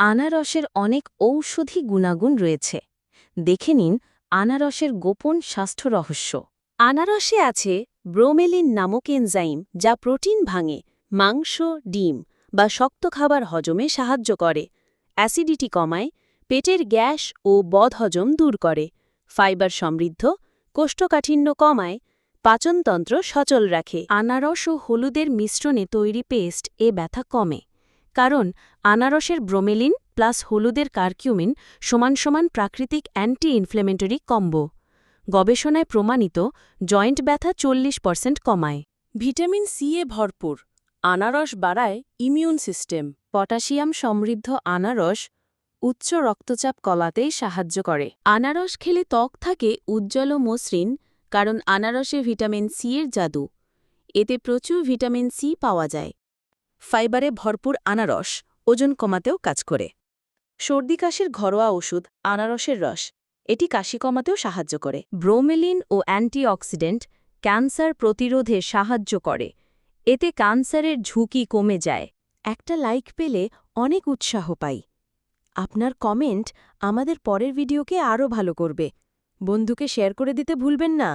আনারসের অনেক ঔষধি গুণাগুণ রয়েছে। দেখে নিন আনারসের গোপন স্বাস্থ্য রহস্য। আনারসে আছে ব্রোমেলিন নামক এনজাইম যা প্রোটিন ভাঙে, মাংস, ডিম বা শক্ত খাবার হজমে সাহায্য করে, অ্যাসিডিটি কমায়, পেটের গ্যাস ও বদহজম দূর করে, ফাইবার সমৃদ্ধ, কোষ্ঠকাঠিন্য কমায়, পাচনতন্ত্র সচল রাখে। আনারস ও হলুদের মিশ্রণে তৈরি পেস্ট এ ব্যথা কমে। কারণ আনারসের ব্রোমেলিন প্লাস হলুদের কার্কিউমিন সমান সমান প্রাকৃতিক অ্যান্টি ইনফ্লেমেটরি কম্বো। গবেষণায় প্রমাণিত জয়েন্ট ব্যথা চল্লিশ পার্সেন্ট কমায়। ভিটামিন সি এ ভরপুর। আনারস বাড়ায় ইমিউন সিস্টেম। পটাশিয়াম সমৃদ্ধ আনারস উচ্চ রক্তচাপ কলাতেই সাহায্য করে। আনারস খেলে ত্বক থাকে উজ্জ্বল মসৃণ, কারণ আনারসে ভিটামিন সি এর জাদু। এতে প্রচুর ভিটামিন সি পাওয়া যায়। ফাইবারে ভরপুর আনারস ওজন কমাতেও কাজ করে। সর্দি কাশির ঘরোয়া ওষুধ আনারসের রস, এটি কাশি কমাতেও সাহায্য করে। ব্রোমেলিন ও অ্যান্টিঅক্সিডেন্ট ক্যান্সার প্রতিরোধে সাহায্য করে। এতে ক্যান্সারের ঝুঁকি কমে যায়। একটা লাইক পেলে অনেক উৎসাহ পাই। আপনার কমেন্ট আমাদের পরের ভিডিওকে আরও ভালো করবে। বন্ধুকে শেয়ার করে দিতে ভুলবেন না।